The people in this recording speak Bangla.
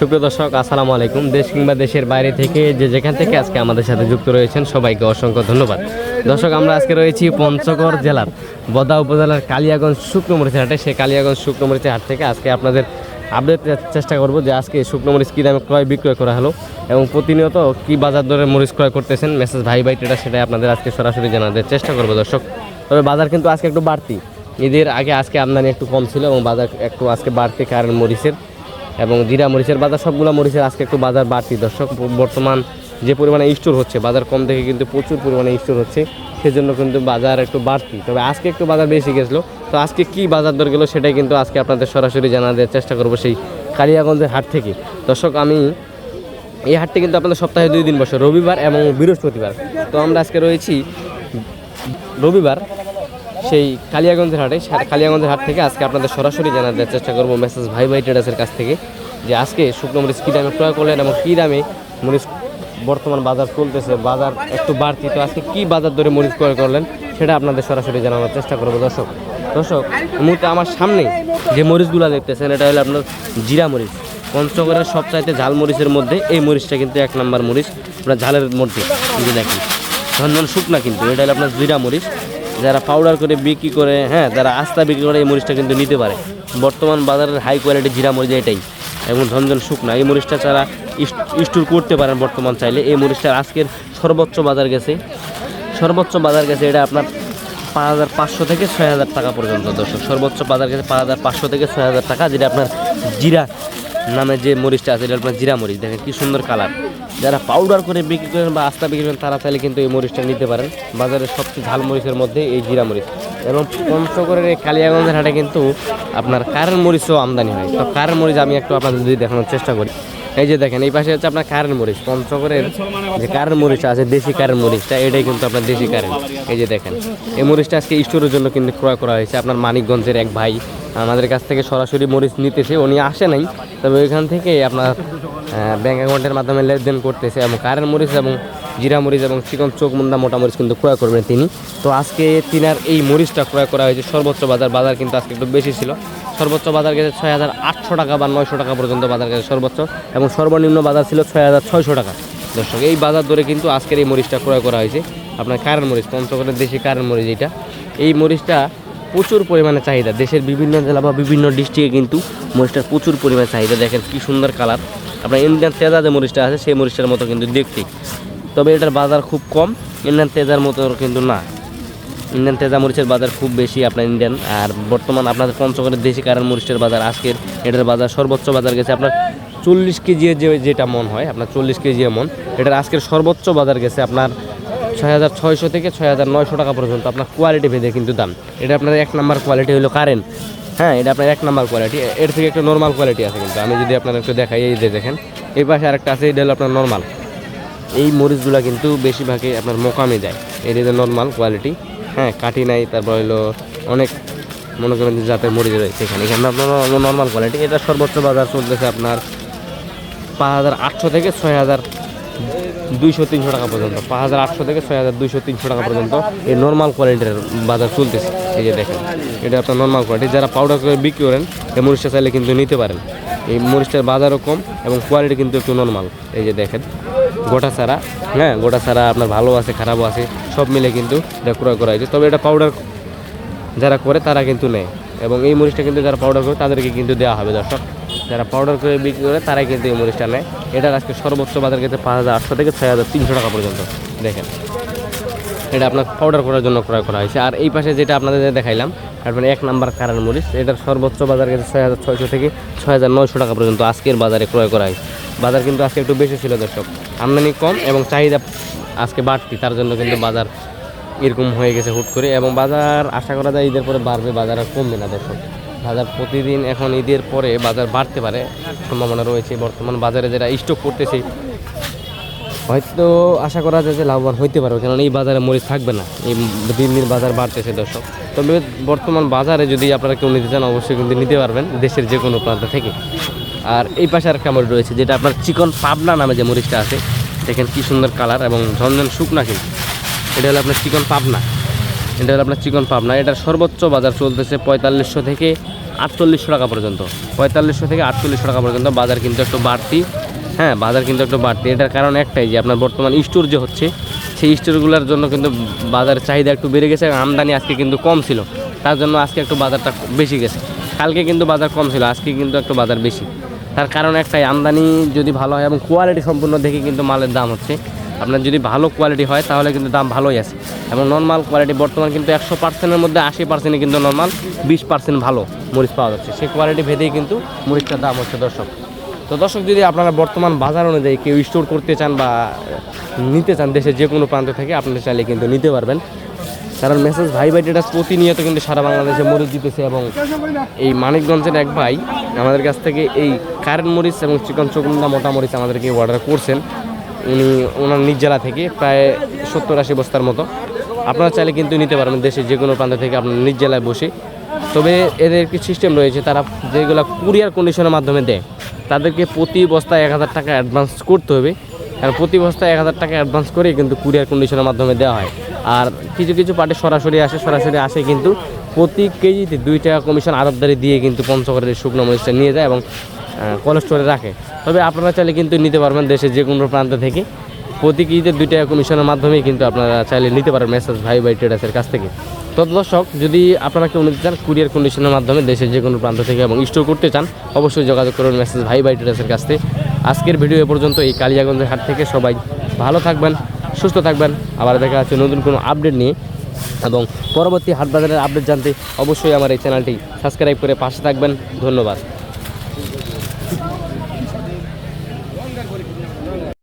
সুপ্রিয় দর্শক, আসসালামু আলাইকুম। দেশ কিংবা দেশের বাইরে থেকে যে যেখান থেকে আজকে আমাদের সাথে যুক্ত রয়েছেন, সবাইকে অসংখ্য ধন্যবাদ। দর্শক, আমরা আজকে রয়েছি পঞ্চগড় জেলার বদা উপজেলার কালিয়াগঞ্জ শুকনোমরিচের হাটে। সেই কালিয়াগঞ্জ শুকনোমরিচের হাট থেকে আজকে আপনাদের আপডেট চেষ্টা করব যে আজকে শুকনোমরিচ কী দামে ক্রয়, বিক্রয় করা হলো এবং প্রতিনিয়ত কী বাজার দরে মরিচ ক্রয় করতেছেন মেসেজ ভাই ভাই ট্রেডার সেটাই আপনাদের আজকে সরাসরি জানাতে চেষ্টা করব দর্শক। তবে বাজার কিন্তু আজকে একটু বাড়তি। ঈদের আগে আজকে আমদানি একটু কম ছিল এবং বাজার একটু আজকে বাড়তি কারণ মরিচের। এবং জিরা মরিচের বাজার, সবগুলো মরিচের আজকে একটু বাজার বাড়তি। দর্শক, বর্তমান যে পরিমাণে স্টোর হচ্ছে, বাজার কম থেকে কিন্তু প্রচুর পরিমাণে স্টোর হচ্ছে, সেজন্য কিন্তু বাজার একটু বাড়তি। তবে আজকে একটু বাজার বেশি গেছিল, তো আজকে কি বাজার দর গেলো সেটাই কিন্তু আজকে আপনাদের সরাসরি জানা দেওয়ার চেষ্টা করব সেই কালিয়াগঞ্জের হাট থেকে। দর্শক, আমি এই হাটটি কিন্তু আপনাদের সপ্তাহে দুই দিন বসে, রবিবার এবং বৃহস্পতিবার। তো আমরা আজকে রয়েছি রবিবার সেই কালিয়াগঞ্জের হাটে কালিয়াগঞ্জের হাট থেকে আজকে আপনাদের সরাসরি জানার চেষ্টা করব মেসেজ ভাই ভাই ট্রেডার্সের কাছ থেকে, যে আজকে শুকনো মরিচ কী দামে ক্রয় করলেন এবং কী দামে মরিচ বর্তমান বাজার চলতেছে, বাজার একটু বাড়তি, তো আজকে কী বাজার ধরে মরিচ ক্রয় করলেন সেটা আপনাদের সরাসরি জানানোর চেষ্টা করব। দর্শক দর্শক মুহূর্তে আমার সামনে যে মরিচগুলো দেখতেছেন, এটা হলো আপনার জিরা মরিচ। পঞ্চগড়ের সবচাইতে ঝাল মরিচের মধ্যে এই মরিচটা কিন্তু এক নাম্বার মরিচ, আপনার ঝালের মধ্যে কিন্তু দেখেন। ধন্দন শুকনা কিন্তু, এটা হলো আপনার জিরা মরিচ। যারা পাউডার করে বিক্রি করে হ্যাঁ যারা আস্তা বিক্রি করে, এই মরিচটা কিন্তু নিতে পারে। বর্তমান বাজারের হাই কোয়ালিটি জিরা মরিচ এটাই। এবং ঝনঝন শুকনা, এই মরিচটা যারা স্টোর করতে পারেন বর্তমান চাইলে, এই মরিচটার আজকের সর্বোচ্চ বাজার গেছে। সর্বোচ্চ বাজার গেছে এটা আপনার পাঁচ হাজার পাঁচশো থেকে ছয় হাজার টাকা পর্যন্ত, দর্শক। সর্বোচ্চ বাজার গেছে পাঁচ হাজার পাঁচশো থেকে ছয় হাজার টাকা, যেটা আপনার জিরা নামে যে মরিচটা আছে এটা আপনার জিরা মরিচ, দেখেন কি সুন্দর কালার। যারা পাউডার করে বিক্রি করেন বা আস্তা বিক্রি করেন, তারা চাইলে কিন্তু এই মরিচটা নিতে পারেন। বাজারের সবচেয়ে ঝাল মরিচের মধ্যে এই জিরা মরিচ। এবং পঞ্চগড়ের এই কালিয়াগঞ্জের হাটে কিন্তু আপনার কারেন্ট মরিচও আমদানি হয়। তো কারেন্ট মরিচ আমি একটু আপনাদের যদি দেখানোর চেষ্টা করি। এই যে দেখেন, এই পাশে হচ্ছে আপনার কারেন্ট মরিচ, পঞ্চগড়ের যে কারেন্ট মরিচটা আছে, দেশি কারেন্ট মরিচটা, এটাই কিন্তু আপনার দেশি কারেন্ট এই যে দেখেন, এই মরিচটা আজকে স্টোরের জন্য কিন্তু ক্রয় করা হয়েছে আপনার মানিকগঞ্জের এক ভাই। আমাদের কাছ থেকে সরাসরি মরিচ নিতেছে, উনি আসে নাই, তবে ওইখান থেকে আপনার ব্যাঙ্ক অ্যাকাউন্টের মাধ্যমে লেনদেন করতেছে এবং কারেন্ট মরিচ এবং জিরা মরিচ এবং চিকন চোখ মুন্দা মোটা মরিচ কিন্তু ক্রয় করবেন তিনি। তো আজকে তিনার এই মরিচটা ক্রয় করা হয়েছে। সর্বোচ্চ বাজার বাজার কিন্তু আজকে একটু বেশি ছিল। সর্বোচ্চ বাজার গেছে ছয় হাজার আটশো টাকা বা নয়শো টাকা পর্যন্ত বাজার গেছে সর্বোচ্চ এবং সর্বনিম্ন বাজার ছিল ছয় হাজার ছয়শো টাকা। দর্শক, এই বাজার ধরে কিন্তু আজকের এই মরিচটা ক্রয় করা হয়েছে। আপনার কারেন্ট মরিচ, পঞ্চগড়ের দেশি কারেন্ট মরিচ এইটা। এই মরিচটা প্রচুর পরিমাণে চাহিদা। দেশের বিভিন্ন জেলা বা বিভিন্ন ডিস্ট্রিক্টে কিন্তু মরিচটার প্রচুর পরিমাণে চাহিদা। দেখেন কি সুন্দর কালার। আপনার ইন্ডিয়ান তেজা যে মরিচটা আছে, সেই মরিচটার মতো কিন্তু দেখতে। তবে এটার বাজার খুব কম। ইন্ডিয়ান তেজার মতো কিন্তু না। ইন্ডিয়ান তেজা মরিচের বাজার খুব বেশি আপনার ইন্ডিয়ান। আর বর্তমান আপনাদের পঞ্চগড়ের দেশি কারণ মরিচের বাজার, আজকের এটার বাজার সর্বোচ্চ বাজার গেছে আপনার চল্লিশ কেজি যে যেটা মন হয়, আপনার চল্লিশ কেজি মন, এটার আজকের সর্বোচ্চ বাজার গেছে আপনার ছয় হাজার ছয়শো থেকে ছয় হাজার নয়শো টাকা পর্যন্ত আপনার কোয়ালিটি ভেদে কিন্তু দাম। এটা আপনার এক নাম্বার কোয়ালিটি হলো কারেন্ট হ্যাঁ এটা আপনার এক নাম্বার কোয়ালিটি এর থেকে একটা নর্মাল কোয়ালিটি আছে কিন্তু। আমি যদি আপনার একটু দেখাই, এই যে দেখেন, এই পাশে আরেকটা আছে, এটা হলো আপনার নর্মাল এই মরিচগুলো কিন্তু বেশিরভাগই আপনার মোকামে যায়। এর যে নর্মাল কোয়ালিটি হ্যাঁ কাটি নাই, তারপর হলো অনেক মনে করেন যে জাতের মরিচ রয়েছে এখানে। এখানে আপনার নর্মাল কোয়ালিটি এটা সর্বোচ্চ বাজার চলতেছে আপনার পাঁচ হাজার আটশো থেকে ছয় হাজার দুইশো, তিনশো টাকা পর্যন্ত। পাঁচ হাজার আটশো থেকে ছয় হাজার দুইশো, তিনশো টাকা পর্যন্ত এই নর্মাল কোয়ালিটির বাজার চলতেছে। এই যে দেখেন, এটা আপনার নর্মাল কোয়ালিটি যারা পাউডার করে বিক্রি করেন, এই মরিচটা চাইলে কিন্তু নিতে পারেন। এই মরিচটার বাজারও কম এবং কোয়ালিটি কিন্তু একটু নর্মাল এই যে দেখেন গোটা ছাড়া হ্যাঁ গোটা ছাড়া আপনার ভালো আছে, খারাপও আছে, সব মিলে কিন্তু এটা ক্রয় করা হয়েছে। তবে এটা পাউডার যারা করে তারা কিন্তু নেয়। এবং এই মরিচটা কিন্তু যারা পাউডার করে তাদেরকে কিন্তু দেওয়া হবে, দর্শক। যারা পাউডার করে বিক্রি করে তারাই কিন্তু এই মরিচটা নেয়। এটার আজকে সর্বোচ্চ বাজার কিন্তু পাঁচ হাজার আটশো থেকে ছয় হাজার তিনশো টাকা পর্যন্ত। দেখেন, এটা আপনার পাউডার করার জন্য ক্রয় করা হয়েছে। আর এই পাশে যেটা আপনাদের দেখাইলাম আপনার এক নাম্বার কারণ মরিচ, এটার সর্বোচ্চ বাজার গেছে ছয় হাজার ছয়শো থেকে ছয় হাজার নয়শো টাকা পর্যন্ত আজকের বাজারে ক্রয় করা হয়েছে। বাজার কিন্তু আজকে একটু বেশি ছিল, দর্শক। আমদানি কম এবং চাহিদা আজকে বাড়তি, তার জন্য কিন্তু বাজার এরকম হয়ে গেছে হুট করে এবং বাজার আশা করা যায় ঈদের পরে বাড়বে, বাজার আর কমবে না দর্শক বাজার প্রতিদিন এখন ঈদের পরে বাজার বাড়তে পারে, সম্ভাবনা রয়েছে বর্তমান বাজারে যারা স্টক করতেছে, হয়তো আশা করা যায় যে লাভবান হইতে পারবে কারণ এই বাজারে মরিচ থাকবে না, এই দিন দিন বাজার বাড়তেছে, দর্শক। তবে বর্তমান বাজারে যদি আপনারা কেউ নিতে চান, অবশ্যই কিন্তু নিতে পারবেন, দেশের যে কোনো প্রান্ত থেকে। আর এই পাশে আরেকটা মরিচ রয়েছে, যেটা আপনার চিকন পাবনা নামে যে মরিচটা আছে। দেখেন কি সুন্দর কালার এবং ঝনঝন শুকনা কিন্তু। এটা হলো আপনার চিকন পাবনা। এটা হলো আপনার চিকন পাবনা। এটার সর্বোচ্চ বাজার চলতেছে পঁয়তাল্লিশশো থেকে আটচল্লিশশো টাকা পর্যন্ত। পঁয়তাল্লিশশো থেকে আটচল্লিশশো টাকা পর্যন্ত বাজার কিন্তু একটু বাড়তি। হ্যাঁ বাজার কিন্তু একটু বাড়তি। এটার কারণ একটাই যে আপনার বর্তমান স্টোর যে হচ্ছে, সেই স্টোরগুলোর জন্য কিন্তু বাজারের চাহিদা একটু বেড়ে গেছে আমদানি আজকে কিন্তু কম ছিল। তার জন্য আজকে একটু বাজারটা বেশি গেছে। কালকে কিন্তু বাজার কম ছিল, আজকে কিন্তু একটু বাজার বেশি। তার কারণ একটাই, আমদানি যদি ভালো হয় এবং কোয়ালিটি সম্পূর্ণ দেখে কিন্তু মালের দাম হচ্ছে। আপনার যদি ভালো কোয়ালিটি হয়, তাহলে কিন্তু দাম ভালোই আছে। এবং নর্মাল কোয়ালিটি বর্তমান কিন্তু একশো পার্সেন্টের মধ্যে আশি পার্সেন্টই কিন্তু নর্মাল বিশ পার্সেন্ট ভালো মরিচ পাওয়া যাচ্ছে। সেই কোয়ালিটি ভেদেই কিন্তু মরিচটার দাম হচ্ছে দর্শক। তো দর্শক, যদি আপনারা বর্তমান বাজার অনুযায়ী কেউ স্টোর করতে চান বা নিতে চান দেশের যে কোনো প্রান্ত থেকে, আপনারা চাইলে কিন্তু নিতে পারবেন। কারণ মেসেজ ভাই ভাই ডেটাস প্রতিনিয়ত কিন্তু সারা বাংলাদেশে মরিচ দিতেছে এবং এই মানিকগঞ্জের এক ভাই আমাদের কাছ থেকে এই কারেন্ট মরিচ এবং চিকন চকুন্দা মোটা মরিচ আমাদেরকে অর্ডার করছেন। উনি ওনার নিজ জেলা থেকে প্রায় সত্তর আশি বস্তার মতো। আপনারা চাইলে কিন্তু নিতে পারবেন দেশের যে কোনো প্রান্ত থেকে আপনার নিজ জেলায় বসে। তবে এদের একটি সিস্টেম রয়েছে, তারা যেগুলো কুরিয়ার কন্ডিশনের মাধ্যমে দেয়, তাদেরকে প্রতি বস্তায় এক হাজার টাকা অ্যাডভান্স করতে হবে। কারণ প্রতি বস্তায় এক হাজার টাকা অ্যাডভান্স করেই কিন্তু কুরিয়ার কন্ডিশনের মাধ্যমে দেওয়া হয়। আর কিছু কিছু পার্টি সরাসরি আসে সরাসরি আসে কিন্তু প্রতি কেজিতে দুই টাকা কমিশন আরবদারি দিয়ে কিন্তু পঞ্চগড়ের শুকনো মরিচটা নিয়ে যায় এবং স্টোরে রাখে। তবে আপনারা চাইলে কিন্তু নিতে পারবেন দেশের যে কোনো প্রান্ত থেকে। প্রতি কেজিতে দুই টাকা কমিশনের মাধ্যমেই কিন্তু আপনারা চাইলে নিতে পারবেন মেসেজ ভাই ভাই ট্রেডার্সের কাছ থেকে। তো দর্শক, যদি আপনারা কেউ নিতে চান কুরিয়ার কন্ডিশনের মাধ্যমে দেশের যে কোনো প্রান্ত থেকে এবং স্টোর করতে চান, অবশ্যই যোগাযোগ করুন মেসেজ ভাই ভাই ট্রেডার্সের কাছ থেকে। আজকের ভিডিও এ পর্যন্ত এই কালিয়াগঞ্জের হাট থেকে সবাই ভালো থাকবেন। সুস্থ থাকবেন। আবার দেখা যাচ্ছে নতুন কোনো আপডেট নিয়ে। এবং পরবর্তী হাট বাজারের আপডেট জানতে অবশ্যই আমার এই চ্যানেলটি সাবস্ক্রাইব করে পাশে থাকবেন। ধন্যবাদ।